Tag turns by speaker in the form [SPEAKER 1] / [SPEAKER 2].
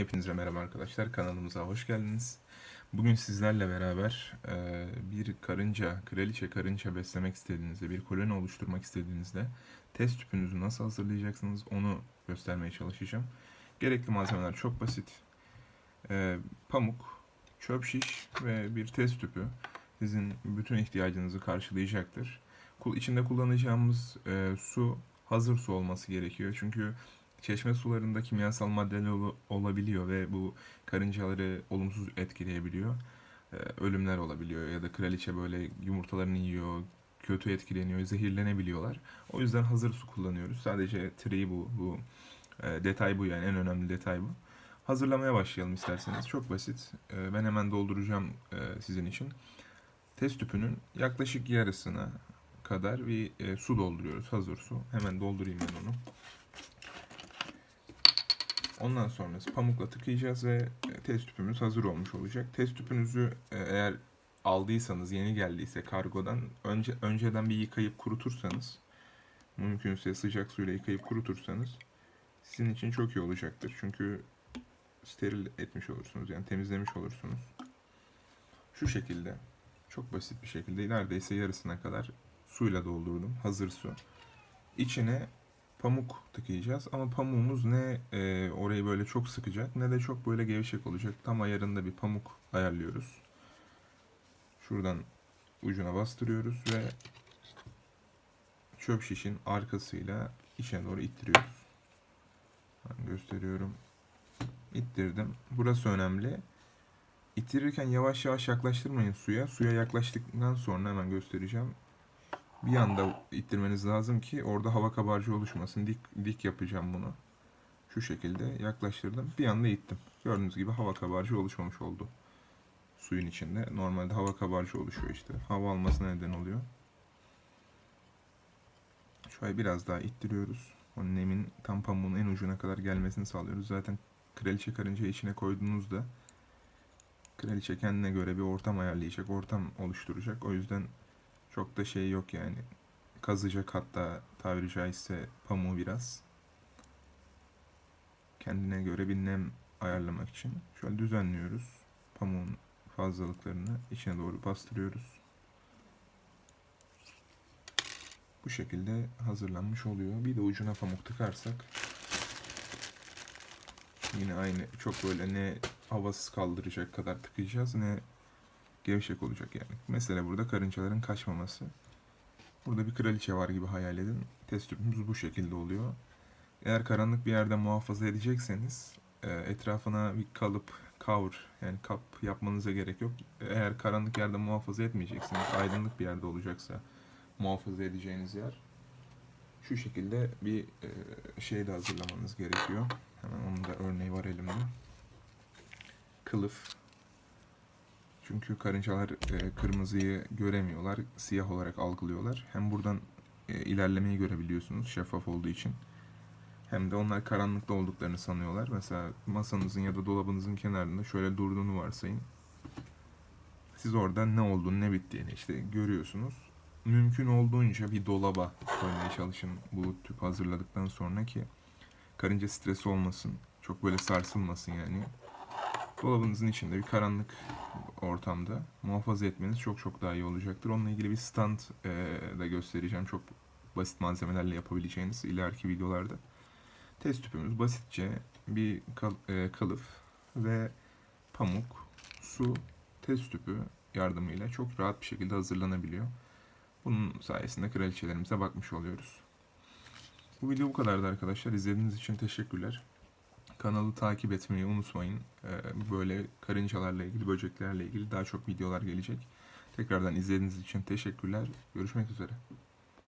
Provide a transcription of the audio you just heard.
[SPEAKER 1] Hepinize merhaba arkadaşlar. Kanalımıza hoş geldiniz. Bugün sizlerle beraber e, bir karınca, kraliçe karınca beslemek istediğinizde, bir koloni oluşturmak istediğinizde test tüpünüzü nasıl hazırlayacaksınız onu göstermeye çalışacağım. Gerekli malzemeler çok basit. E, pamuk, çöp şiş ve bir test tüpü sizin bütün ihtiyacınızı karşılayacaktır. İçinde kullanacağımız e, su hazır su olması gerekiyor. Çünkü çeşme sularında kimyasal maddeler ol- olabiliyor ve bu karıncaları olumsuz etkileyebiliyor. Ee, ölümler olabiliyor ya da kraliçe böyle yumurtalarını yiyor, kötü etkileniyor, zehirlenebiliyorlar. O yüzden hazır su kullanıyoruz. Sadece triği bu, bu e, detay bu yani en önemli detay bu. Hazırlamaya başlayalım isterseniz. Çok basit. Ee, ben hemen dolduracağım e, sizin için. Test tüpünün yaklaşık yarısına kadar bir e, su dolduruyoruz. Hazır su. Hemen doldurayım ben onu. Ondan sonrası pamukla tıkayacağız ve e, test tüpümüz hazır olmuş olacak. Test tüpünüzü e, eğer aldıysanız, yeni geldiyse kargodan önce önceden bir yıkayıp kurutursanız, mümkünse sıcak suyla yıkayıp kurutursanız sizin için çok iyi olacaktır. Çünkü steril etmiş olursunuz yani temizlemiş olursunuz. Şu şekilde çok basit bir şekilde neredeyse yarısına kadar suyla doldurdum. Hazır su. İçine pamuk tıkayacağız ama pamuğumuz ne e, orayı böyle çok sıkacak ne de çok böyle gevşek olacak. Tam ayarında bir pamuk ayarlıyoruz. Şuradan ucuna bastırıyoruz ve çöp şişin arkasıyla içine doğru ittiriyoruz. Ben gösteriyorum. İttirdim. Burası önemli. İttirirken yavaş yavaş yaklaştırmayın suya. Suya yaklaştıktan sonra hemen göstereceğim bir anda ittirmeniz lazım ki orada hava kabarcığı oluşmasın. Dik, dik yapacağım bunu. Şu şekilde yaklaştırdım. Bir anda ittim. Gördüğünüz gibi hava kabarcığı oluşmamış oldu. Suyun içinde. Normalde hava kabarcığı oluşuyor işte. Hava almasına neden oluyor. Şöyle biraz daha ittiriyoruz. O nemin tam pamuğun en ucuna kadar gelmesini sağlıyoruz. Zaten kraliçe karıncayı içine koyduğunuzda kraliçe kendine göre bir ortam ayarlayacak, ortam oluşturacak. O yüzden çok da şey yok yani. Kazacak hatta tabiri caizse pamuğu biraz. Kendine göre bir nem ayarlamak için. Şöyle düzenliyoruz. Pamuğun fazlalıklarını içine doğru bastırıyoruz. Bu şekilde hazırlanmış oluyor. Bir de ucuna pamuk tıkarsak yine aynı çok böyle ne havasız kaldıracak kadar tıkayacağız ne gevşek olacak yani. Mesela burada karıncaların kaçmaması. Burada bir kraliçe var gibi hayal edin. Test tüpümüz bu şekilde oluyor. Eğer karanlık bir yerde muhafaza edecekseniz e, etrafına bir kalıp, cover yani kap yapmanıza gerek yok. Eğer karanlık yerde muhafaza etmeyeceksiniz, aydınlık bir yerde olacaksa muhafaza edeceğiniz yer şu şekilde bir e, şey de hazırlamanız gerekiyor. Hemen onun da örneği var elimde. Kılıf, çünkü karıncalar e, kırmızıyı göremiyorlar, siyah olarak algılıyorlar. Hem buradan e, ilerlemeyi görebiliyorsunuz şeffaf olduğu için. Hem de onlar karanlıkta olduklarını sanıyorlar. Mesela masanızın ya da dolabınızın kenarında şöyle durduğunu varsayın. Siz orada ne olduğunu, ne bittiğini işte görüyorsunuz. Mümkün olduğunca bir dolaba koymaya çalışın bu tüp hazırladıktan sonra ki karınca stresi olmasın. Çok böyle sarsılmasın yani dolabınızın içinde bir karanlık ortamda muhafaza etmeniz çok çok daha iyi olacaktır. Onunla ilgili bir stand e, da göstereceğim. Çok basit malzemelerle yapabileceğiniz ileriki videolarda. Test tüpümüz basitçe bir kal, e, kılıf ve pamuk, su, test tüpü yardımıyla çok rahat bir şekilde hazırlanabiliyor. Bunun sayesinde kraliçelerimize bakmış oluyoruz. Bu video bu kadardı arkadaşlar. İzlediğiniz için teşekkürler. Kanalı takip etmeyi unutmayın. Ee, Böyle karıncalarla ilgili, böceklerle ilgili daha çok videolar gelecek. Tekrardan izlediğiniz için teşekkürler. Görüşmek üzere.